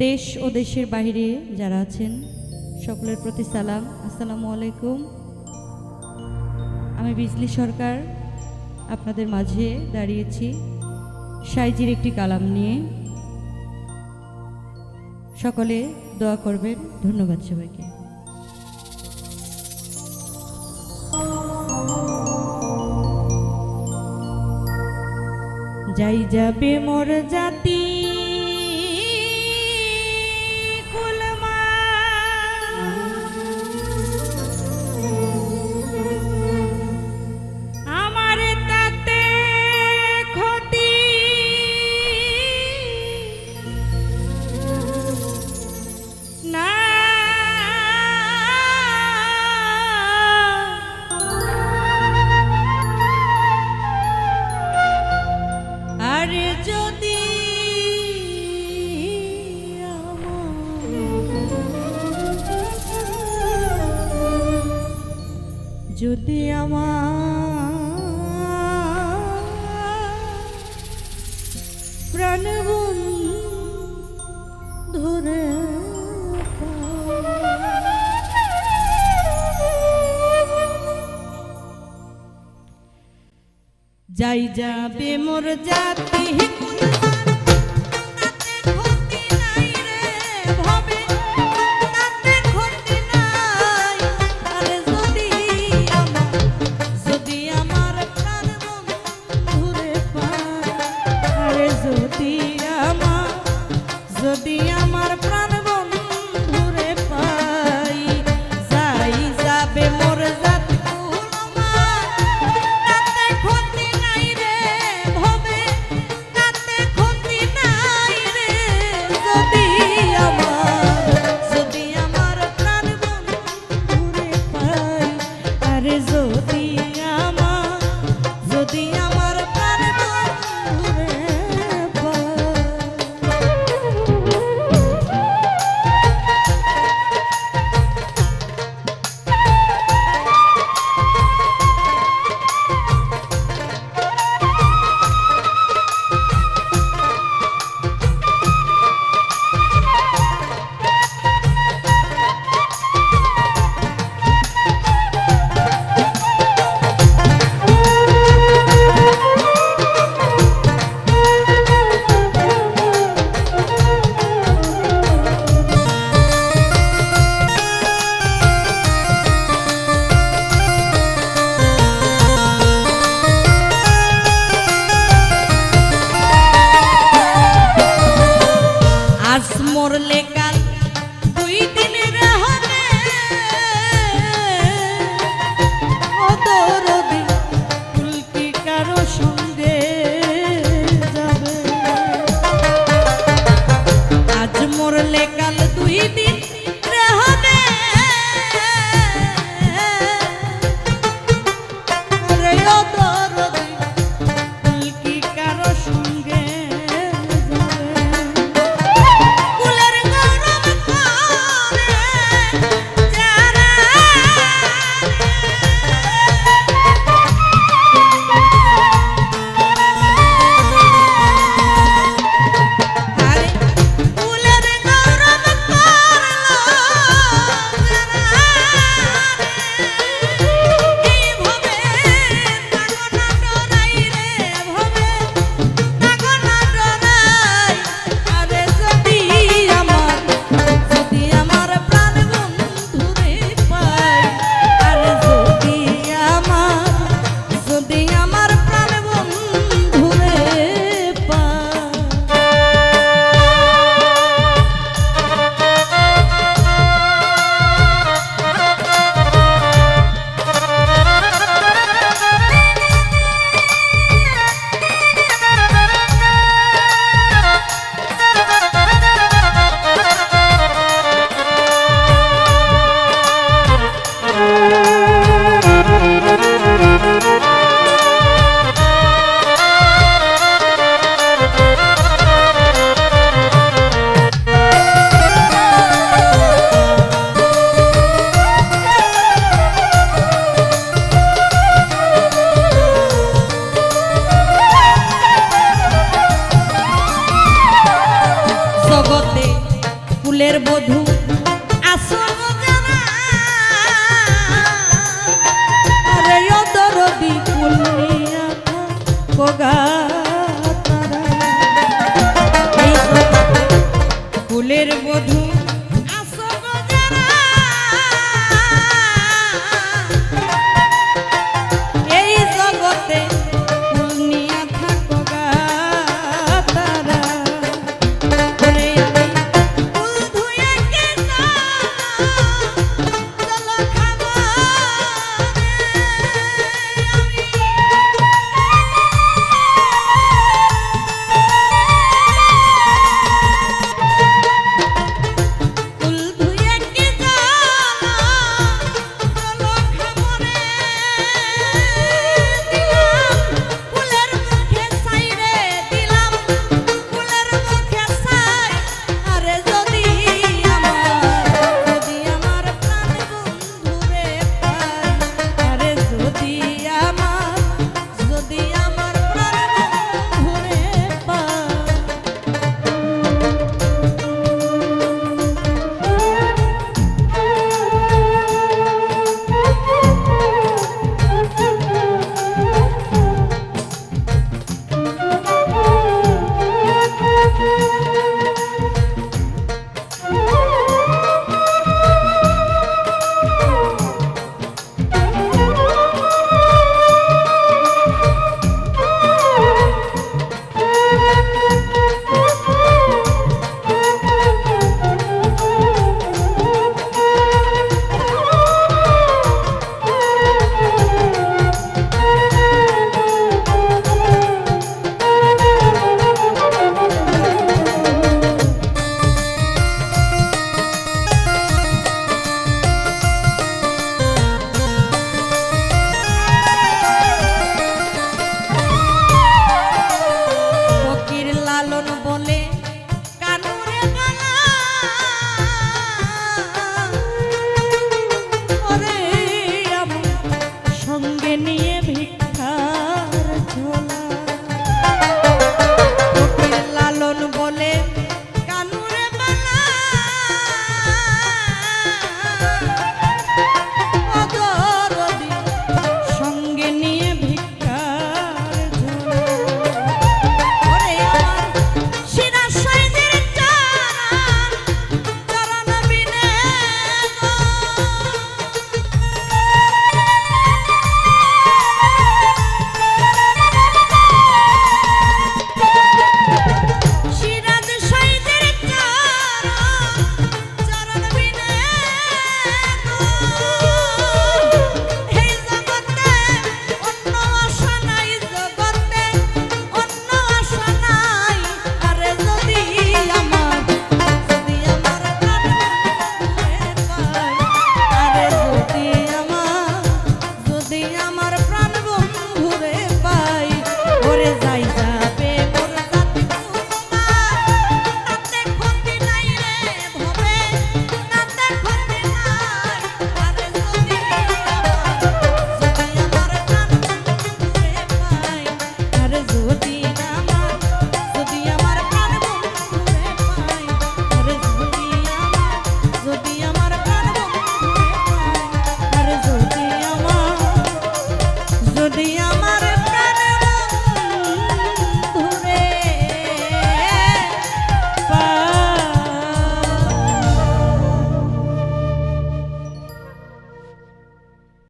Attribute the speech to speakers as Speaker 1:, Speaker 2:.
Speaker 1: দেশ ও দেশের বাহিরে যারা আছেন, সকলের প্রতি সালাম। আসসালামু আলাইকুম। আমি বিজলি সরকার, আপনাদের মাঝে দাঁড়িয়েছি সাইজির একটি কালাম নিয়ে। সকলে দোয়া করবেন। ধন্যবাদ সবাইকে। যাই যাবে মোর জাতি যাই যাবে মোর জাতি। কোন ফুলের বধূ